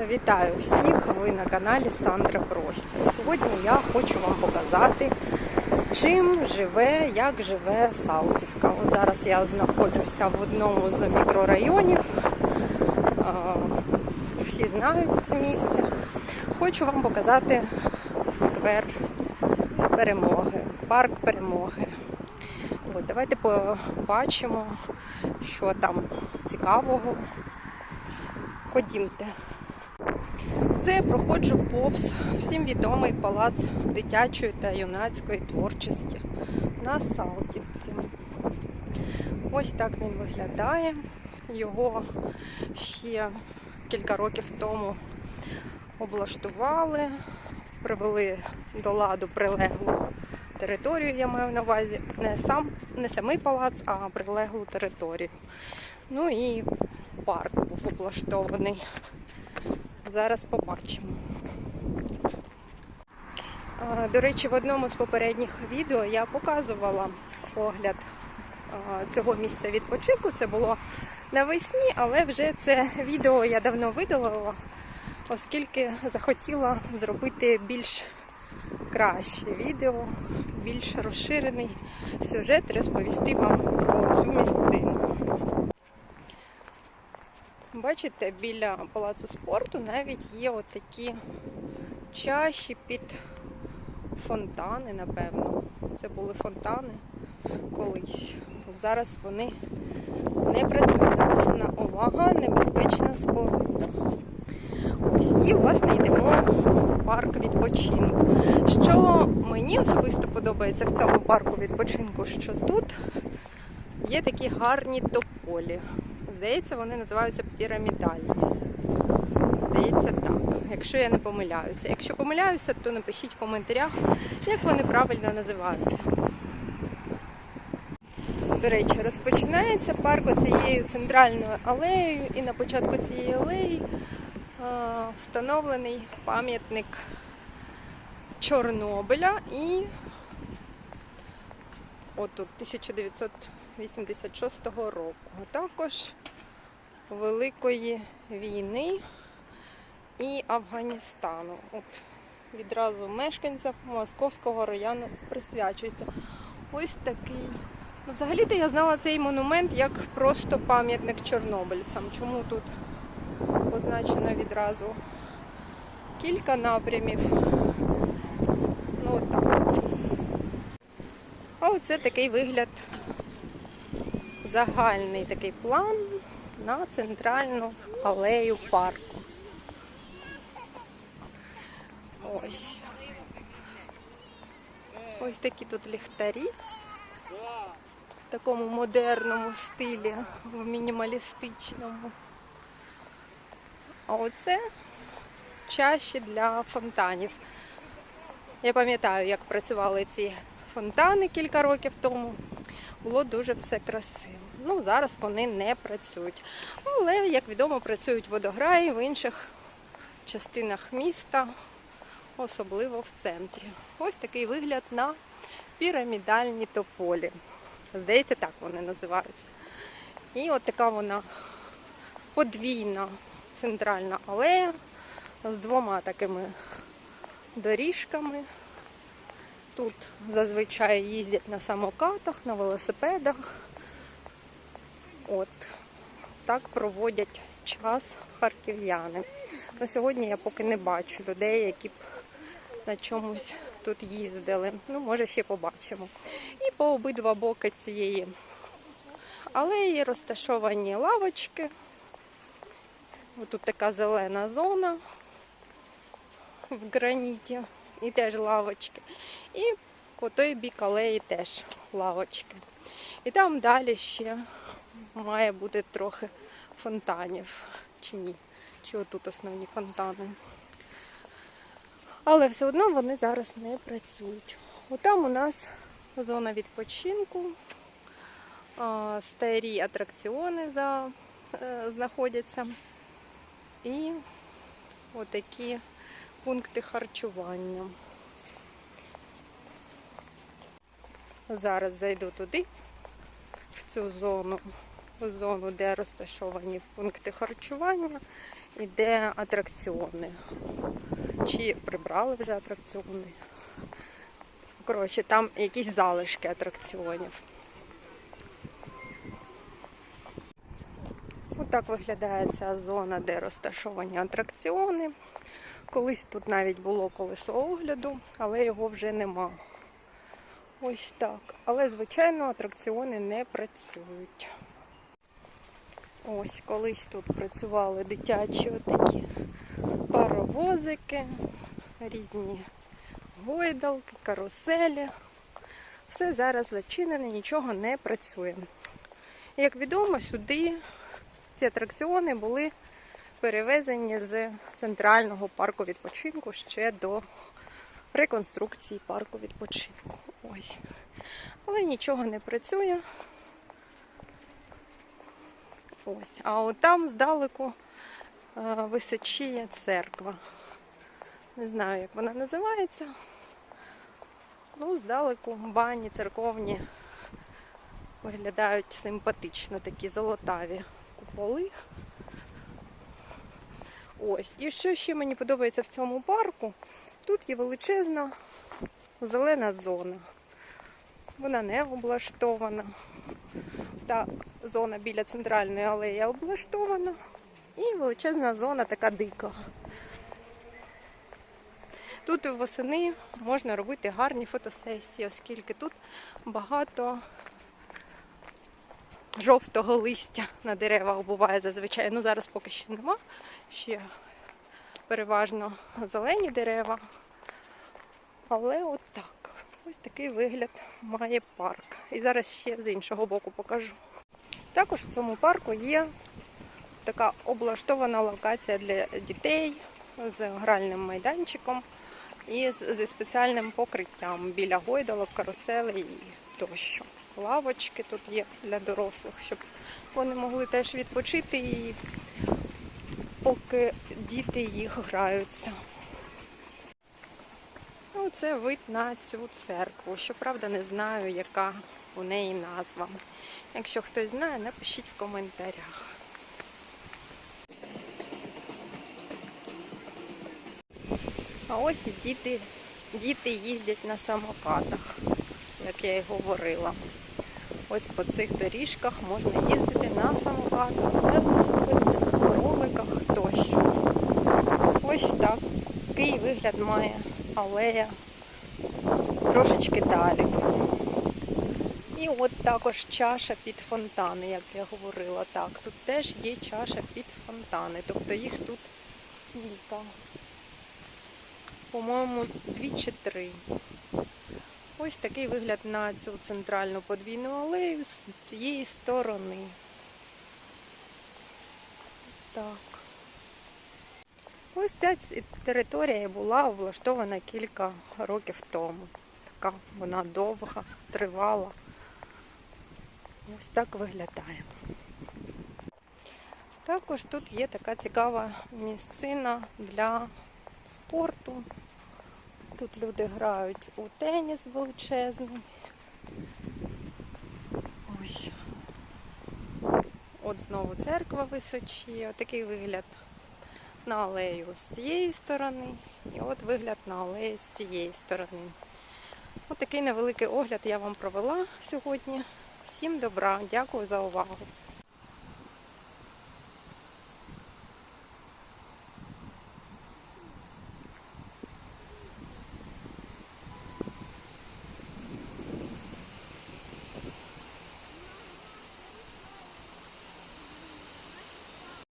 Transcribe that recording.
Вітаю всіх! Ви на каналі Сандра Простір. Сьогодні я хочу вам показати, чим живе, як живе Салтівка. От зараз я знаходжуся в одному з мікрорайонів. Всі знають це місце. Хочу вам показати сквер перемоги, парк перемоги. От, давайте побачимо, що там цікавого. Ходімте. Це я проходжу повз всім відомий палац дитячої та юнацької творчості на Салтівці. Ось так він виглядає. Його ще кілька років тому облаштували, привели до ладу прилеглу територію, я маю на увазі не сам не самий палац, а прилеглу територію. Ну і парк був облаштований. Зараз побачимо. До речі, в одному з попередніх відео я показувала огляд цього місця відпочинку. Це було навесні, але вже це відео я давно видалила, оскільки захотіла зробити більш краще відео, більш розширений сюжет, розповісти вам про цю місцину. Бачите, біля палацу спорту навіть є отакі чаші під фонтани, напевно. Це були фонтани колись. Зараз вони не працюють. Написана увага, небезпечна споруда. Ось і власне йдемо в парк відпочинку. Що мені особисто подобається в цьому парку відпочинку, що тут є такі гарні тополі. Здається, вони називаються пірамідальні. Здається, так. Якщо я не помиляюся. Якщо помиляюся, то напишіть в коментарях, як вони правильно називаються. До речі, розпочинається парк оцією центральною алеєю, і на початку цієї алеї встановлений пам'ятник Чорнобиля і отут 1986 року. Також Великої війни і Афганістану. От відразу мешканцям Московського району присвячується. Ось такий. Ну, взагалі-то я знала цей монумент як просто пам'ятник чорнобильцям. Чому тут позначено відразу кілька напрямів? Ну, от от. А оце такий вигляд, загальний такий план на центральну алею парку. Ось. Ось такі тут ліхтарі в такому модерному стилі, в мінімалістичному. А оце чаші для фонтанів. Я пам'ятаю, як працювали ці фонтани кілька років тому. Було дуже все красиво. Ну, зараз вони не працюють. Але, як відомо, працюють водограї в інших частинах міста, особливо в центрі. Ось такий вигляд на пірамідальні тополі. Здається, так вони називаються. І от така вона подвійна центральна алея з двома такими доріжками. Тут зазвичай їздять на самокатах, на велосипедах. От так проводять час харків'яни. На сьогодні я поки не бачу людей, які б на чомусь тут їздили. Ну, може, ще побачимо. І по обидва боки цієї алеї розташовані лавочки. Ось тут така зелена зона в граніті і теж лавочки. І по той бік алеї теж лавочки. І там далі ще має бути трохи фонтанів. Чи ні? Чи отут основні фонтани. Але все одно вони зараз не працюють. Отам у нас зона відпочинку, старі атракціони за, е, знаходяться. І отакі пункти харчування. Зараз зайду туди, в цю зону, в зону, де розташовані пункти харчування, іде атракціони. Чи прибрали вже атракціони? Коротше, там якісь залишки атракціонів. Отак виглядає ця зона, де розташовані атракціони. Колись тут навіть було колесо огляду, але його вже нема. Ось так. Але, звичайно, атракціони не працюють. Ось колись тут працювали дитячі отакі паровозики, різні гойдалки, каруселі. Все зараз зачинене, нічого не працює. Як відомо, сюди ці атракціони були перевезені з центрального парку відпочинку ще до реконструкції парку відпочинку. Ось. Але нічого не працює. Ось. А от там здалеку е, височіє церква. Не знаю, як вона називається. Ну, здалеку бані церковні виглядають симпатично, такі золотаві куполи. Ось. І що ще мені подобається в цьому парку? Тут є величезна зелена зона. Вона не облаштована. Та зона біля центральної алеї облаштована. І величезна зона така дика. Тут восени можна робити гарні фотосесії, оскільки тут багато жовтого листя на деревах буває зазвичай. Ну зараз поки що нема. Ще переважно зелені дерева. Але от так. Ось такий вигляд має парк. І зараз ще з іншого боку покажу. Також в цьому парку є така облаштована локація для дітей з гральним майданчиком і зі спеціальним покриттям біля гойдалок, каруселей і тощо. Лавочки тут є для дорослих, щоб вони могли теж відпочити і поки діти їх граються. Ну, це вид на цю церкву. Щоправда, не знаю, яка у неї назва. Якщо хтось знає, напишіть в коментарях. А ось і діти, діти їздять на самокатах, як я і говорила. Ось по цих доріжках можна їздити на самокатах, велосипедах, роликах тощо. Ось так. Такий вигляд має алея трошечки далі. І от також чаша під фонтани, як я говорила. Так, тут теж є чаша під фонтани. Тобто їх тут кілька. По-моєму, дві чи три. Ось такий вигляд на цю центральну подвійну алею з цієї сторони. Так. Ось ця територія була облаштована кілька років тому. Така вона довга, тривала. Ось так виглядає. Також тут є така цікава місцина для спорту. Тут люди грають у теніс величезний. Ось. От знову церква височіє. Отакий вигляд на алею з цієї сторони. І от вигляд на алею з цієї сторони. Отакий такий невеликий огляд я вам провела сьогодні. Всім добра, дякую за увагу.